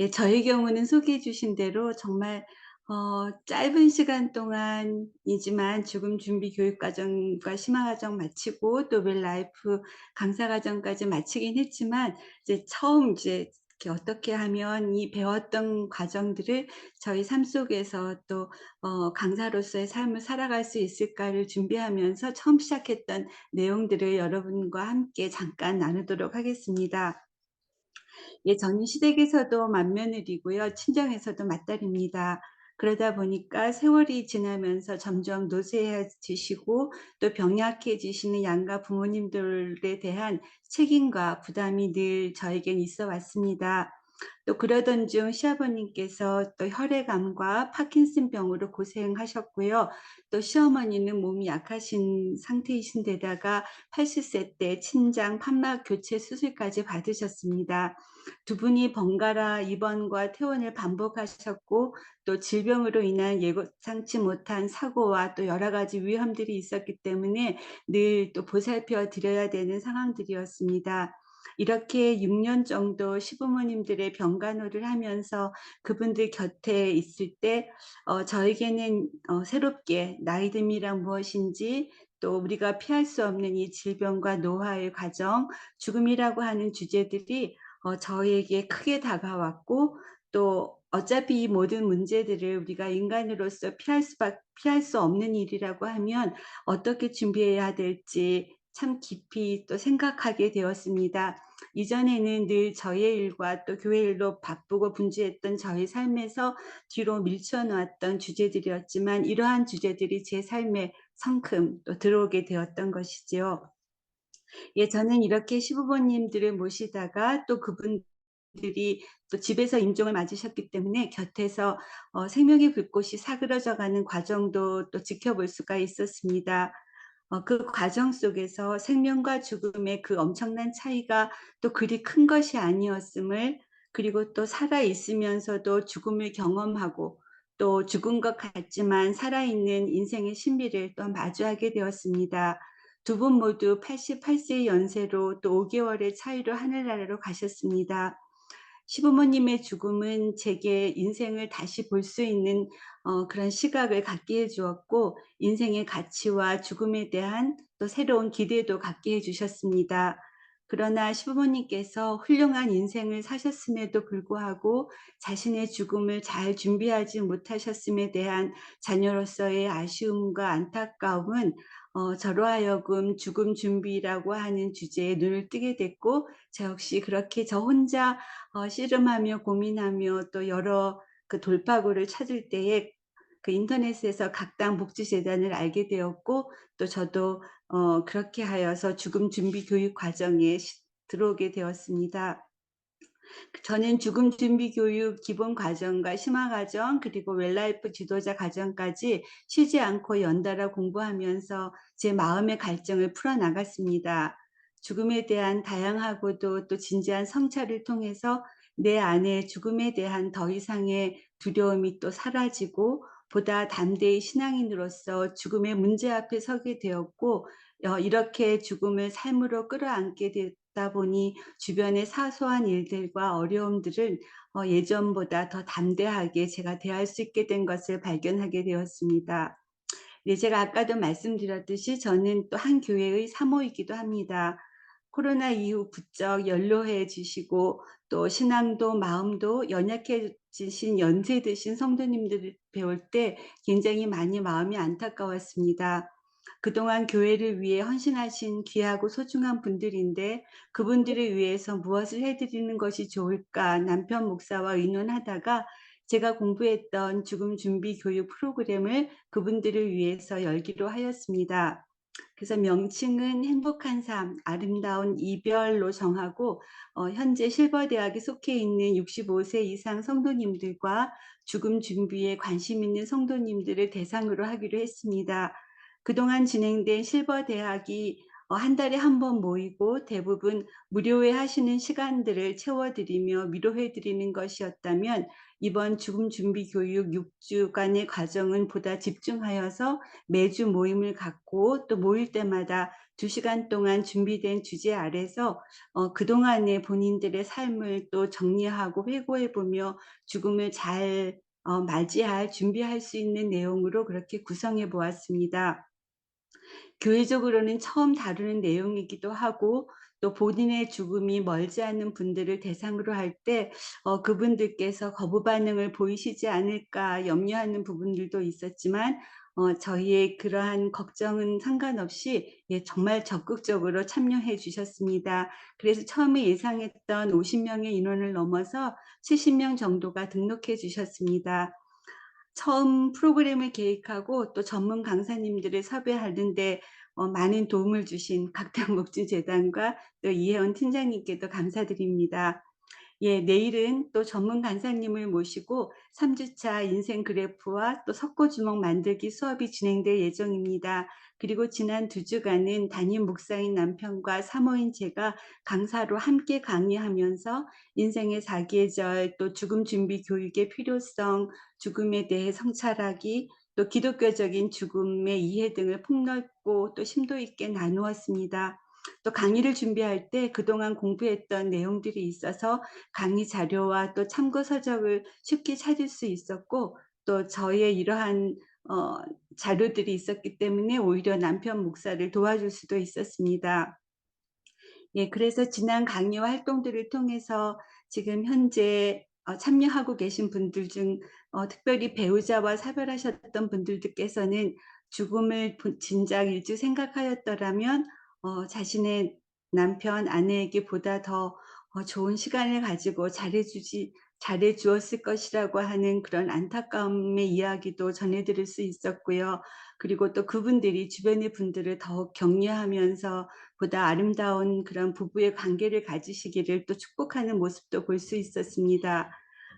예 저의 경우는 소개해 주신 대로 정말 어 짧은 시간 동안이지만 죽음 준비 교육 과정과 심화 과정 마치고 또웰 라이프 강사 과정까지 마치긴 했지만 이제 처음 이제 어떻게 하면 이 배웠던 과정들을 저희 삶 속에서 또 어 강사로서의 삶을 살아갈 수 있을까를 준비하면서 처음 시작했던 내용들을 여러분과 함께 잠깐 나누도록 하겠습니다. 예 저는 시댁에서도 맏며느리고요. 친정에서도 맏딸입니다. 그러다 보니까 세월이 지나면서 점점 노쇠해지시고 또 병약해지시는 양가 부모님들에 대한 책임과 부담이 늘 저에겐 있어 왔습니다. 또 그러던 중 시아버님께서 또 혈액암과 파킨슨 병으로 고생하셨고요. 또 시어머니는 몸이 약하신 상태이신 데다가 80세 때 친장 판막 교체 수술까지 받으셨습니다. 두 분이 번갈아 입원과 퇴원을 반복하셨고 또 질병으로 인한 예상치 못한 사고와 또 여러 가지 위험들이 있었기 때문에 늘 또 보살펴 드려야 되는 상황들이었습니다. 이렇게 6년 정도 시부모님들의 병간호를 하면서 그분들 곁에 있을 때 어 저에게는 어 새롭게 나이듦이란 무엇인지 또 우리가 피할 수 없는 이 질병과 노화의 과정, 죽음이라고 하는 주제들이 어 저에게 크게 다가왔고 또 어차피 이 모든 문제들을 우리가 인간으로서 피할 수밖 피할 수 없는 일이라고 하면 어떻게 준비해야 될지 참 깊이 또 생각하게 되었습니다. 이전에는 늘 저의 일과 또 교회 일로 바쁘고 분주했던 저의 삶에서 뒤로 밀쳐 놓았던 주제들이었지만 이러한 주제들이 제 삶에 성큼 또 들어오게 되었던 것이지요. 예 저는 이렇게 시부모님들을 모시다가 또 그분 들이 또 집에서 임종을 맞으셨기 때문에 곁에서 어 생명의 불꽃이 사그러져 가는 과정도 또 지켜볼 수가 있었습니다. 어그 과정 속에서 생명과 죽음의 그 엄청난 차이가 또 그리 큰 것이 아니었음을 그리고 또 살아 있으면서도 죽음을 경험하고 또 죽은 것 같지만 살아있는 인생의 신비를 또 마주하게 되었습니다. 두 분 모두 88세 연세로 또 5개월의 차이로 하늘나라로 가셨습니다. 시부모님의 죽음은 제게 인생을 다시 볼 수 있는 어 그런 시각을 갖게 해 주었고 인생의 가치와 죽음에 대한 또 새로운 기대도 갖게 해 주셨습니다. 그러나 시부모님께서 훌륭한 인생을 사셨음에도 불구하고 자신의 죽음을 잘 준비하지 못하셨음에 대한 자녀로서의 아쉬움과 안타까움은 어 저로 하여금 죽음 준비라고 하는 주제에 눈을 뜨게 됐고 저 역시 그렇게 저 혼자 어 씨름하며 고민하며 또 여러 그 돌파구를 찾을 때에 그 인터넷에서 각당 복지재단을 알게 되었고 또 저도 어 그렇게 하여서 죽음 준비 교육 과정에 시 들어오게 되었습니다. 저는 죽음 준비 교육 기본 과정과 심화 과정 그리고 웰라이프 지도자 과정까지 쉬지 않고 연달아 공부하면서 제 마음의 갈증을 풀어 나갔습니다. 죽음에 대한 다양하고도 또 진지한 성찰을 통해서 내 안에 죽음에 대한 더 이상의 두려움이 또 사라지고 보다 담대히 신앙인으로서 죽음의 문제 앞에 서게 되었고 어 이렇게 죽음을 삶으로 끌어안게 됐다 보니 주변의 사소한 일들과 어려움들을 어 예전보다 더 담대하게 제가 대할 수 있게 된 것을 발견하게 되었습니다. 네 제가 아까도 말씀드렸듯이 저는 또 한 교회의 사모이기도 합니다. 코로나 이후 부쩍 연로해지시고 또 신앙도 마음도 연약해지신 연세 드신 성도님들을 배울 때 굉장히 많이 마음이 안타까웠습니다. 그동안 교회를 위해 헌신하신 귀하고 소중한 분들인데 그분들을 위해서 무엇을 해 드리는 것이 좋을까 남편 목사와 의논하다가 제가 공부했던 죽음 준비 교육 프로그램을 그분들을 위해서 열기로 하였습니다. 그래서 명칭은 행복한 삶, 아름다운 이별로 정하고 어 현재 실버대학에 속해 있는 65세 이상 성도님들과 죽음 준비에 관심 있는 성도님들을 대상으로 하기로 했습니다. 그동안 진행된 실버 대학이 어1 달에 1번 모이고 대부분 무료회 하시는 시간들을 채워 드리며 위로해 드리는 것이었다면 이번 죽음 준비 교육 6 주간의 과정은 보다 집중하여서 매주 모임을 갖고 또 모일 때마다 2 시간 동안 준비된 주제 아래서 어 그동안의 본인들의 삶을 또 정리하고 회고해 보며 죽음을 잘 어 맞이할 준비할 수 있는 내용으로 그렇게 구성해 보았습니다. 교회적으로는 처음 다루는 내용이기도 하고 또 본인의 죽음이 멀지 않은 분들을 대상으로 할때 어 그분들께서 '거부 반응을 보이시지 않을까.' 염려하는 부분들도 있었지만 어 저희의 그러한 걱정은 상관없이 예 정말 적극적으로 참여해 주셨습니다. 그래서 처음에 예상했던 50 명의 인원을 넘어서 70명 정도가 등록해 주셨습니다. 처음 프로그램을 계획하고 또 전문 강사님들을 섭외하는 데 어 많은 도움을 주신 각당 목주재단과 또 이혜원 팀장님께도 감사드립니다. 예 내일은 또 전문 강사님을 모시고 3 주차 인생 그래프와 또 석고 주먹 만들기 수업이 진행될 예정입니다. 그리고 지난 2 주간은 담임 목사인 남편과 사모인 제가 강사로 함께 강의하면서 인생의 사계절 또 죽음 준비 교육의 필요성, 죽음에 대해 성찰하기, 또 기독교적인 죽음의 이해 등을 폭넓고 또 심도 있게 나누었습니다. 또 강의를 준비할 때 그동안 공부했던 내용들이 있어서 강의 자료와 또 참고 서적을 쉽게 찾을 수 있었고 또 저의 이러한 어 자료들이 있었기 때문에 오히려 남편 목사를 도와줄 수도 있었습니다. 예 그래서 지난 강의와 활동들을 통해서 지금 현재 어 참여하고 계신 분들 중 어 특별히 배우자와 사별하셨던 분들께서는 죽음을 본 진작 일찍 생각하였더라면 어 자신의 남편, 아내에게 보다 더 어 좋은 시간을 가지고 잘해 주지 잘해 주었을 것이라고 하는 그런 안타까움의 이야기도 전해 드릴 수 있었고요. 그리고 또 그분들이 주변의 분들을 더욱 격려하면서 보다 아름다운 그런 부부의 관계를 가지시기를 또 축복하는 모습도 볼 수 있었습니다.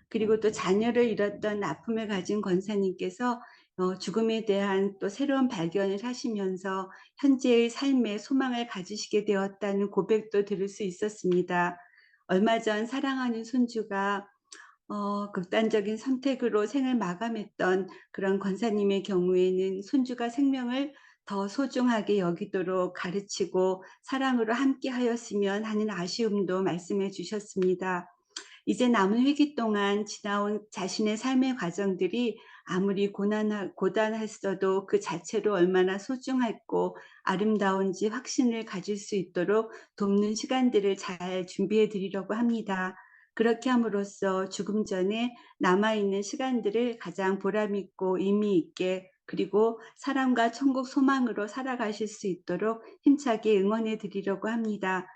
그리고 또 자녀를 잃었던 아픔을 가진 권사님께서 어 죽음에 대한 또 새로운 발견을 하시면서 현재의 삶에 소망을 가지시게 되었다는 고백도 들을 수 있었습니다. 얼마 전 사랑하는 손주가 어 극단적인 선택으로 생을 마감했던 그런 권사님의 경우에는 손주가 생명을 더 소중하게 여기도록 가르치고 사랑으로 함께 하였으면 하는 아쉬움도 말씀해 주셨습니다. 이제 남은 회기 동안 지나온 자신의 삶의 과정들이 아무리 고난하 고단했어도 그 자체로 얼마나 소중했고 아름다운지 확신을 가질 수 있도록 돕는 시간들을 잘 준비해 드리려고 합니다. 그렇게 함으로써 죽음 전에 남아 있는 시간들을 가장 보람 있고 의미 있게 그리고 사랑과 천국 소망으로 살아가실 수 있도록 힘차게 응원해 드리려고 합니다.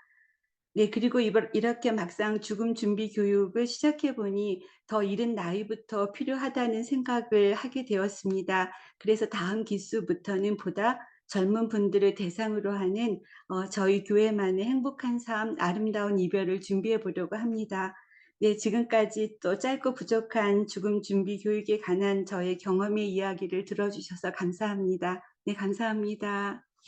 네 그리고 이렇게 막상 죽음 준비 교육을 시작해 보니 더 이른 나이부터 필요하다는 생각을 하게 되었습니다. 그래서 다음 기수부터는 보다 젊은 분들을 대상으로 하는 어 저희 교회만의 행복한 삶, 아름다운 이별을 준비해 보려고 합니다. 네 지금까지 또 짧고 부족한 죽음 준비 교육에 관한 저의 경험의 이야기를 들어 주셔서 감사합니다. 네 감사합니다.